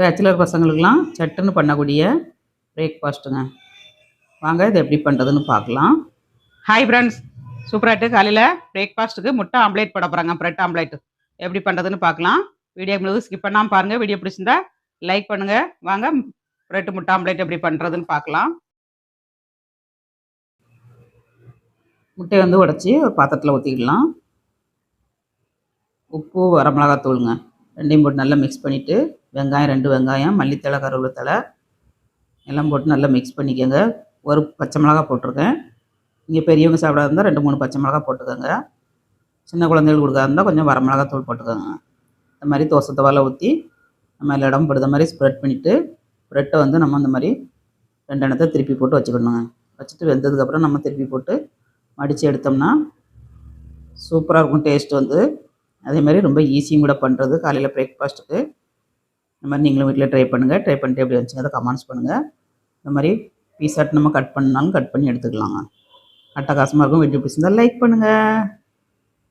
Bachelor பசங்களுக்கெலாம் சட்டுன்னு பண்ணக்கூடிய பிரேக்ஃபாஸ்ட்டுங்க வாங்க இது எப்படி பண்ணுறதுன்னு பார்க்கலாம். ஹாய் ஃப்ரெண்ட்ஸ் சூப்பராகிட்டு காலையில் பிரேக்ஃபாஸ்ட்டுக்கு முட்டை ஆம்லேட் போட போகிறாங்க ப்ரெட் ஆம்லேட் எப்படி பண்ணுறதுன்னு பார்க்கலாம். வீடியோ முழுவதும் ஸ்கிப் பண்ணாமல் பாருங்கள் வீடியோ பிடிச்சிருந்தா லைக் பண்ணுங்கள் வாங்க ப்ரெட் முட்டை ஆம்லேட் எப்படி பண்ணுறதுன்னு பார்க்கலாம். முட்டையை வந்து உடச்சி ஒரு பாத்திரத்தில் ஊற்றிக்கலாம் உப்பு வரமிளகாத்தூளுங்க ரெண்டையும் போட்டு நல்லா மிக்ஸ் பண்ணிவிட்டு வெங்காயம் ரெண்டு வெங்காயம் மல்லித்தலை கருவேப்பிலை எல்லாம் போட்டு நல்லா மிக்ஸ் பண்ணிக்கோங்க. ஒரு பச்சை மிளகா போட்டிருக்கேன். இங்கே பெரியவங்க சாப்பிடாத இருந்தால் ரெண்டு மூணு பச்சை மிளகா போட்டுக்கோங்க. சின்ன குழந்தைகள் கொடுக்காத இருந்தால் கொஞ்சம் வரமிளகாத்தூள் போட்டுக்கோங்க. இந்த மாதிரி தோசை தவாலை ஊற்றி நம்ம எல்லா இடம் படுத மாதிரி ஸ்ப்ரெட் பண்ணிவிட்டு ப்ரெட்டை வந்து நம்ம இந்த மாதிரி ரெண்டு எண்ணத்தை திருப்பி போட்டு வச்சுக்கணுங்க. வச்சுட்டு வெந்ததுக்கப்புறம் நம்ம திருப்பி போட்டு மடித்து எடுத்தோம்னா சூப்பராக இருக்கும் டேஸ்ட் வந்து. அதே மாதிரி ரொம்ப ஈஸியும் கூட பண்ணுறது காலையில் பிரேக்ஃபாஸ்ட்டுக்கு இந்த மாதிரி நீங்களும் வீட்டில் ட்ரை பண்ணுங்கள் ட்ரை பண்ணிட்டு எப்படி வந்துச்சுங்க அதை கமெண்ட்ஸ் பண்ணுங்கள் இந்த மாதிரி பீஸாட் நம்ம கட் பண்ணாலும் கட் பண்ணி எடுத்துக்கலாங்க. அட்டகாசமாக இருக்கும். வீடியோ பிடிச்சிருந்தால் லைக் பண்ணுங்கள்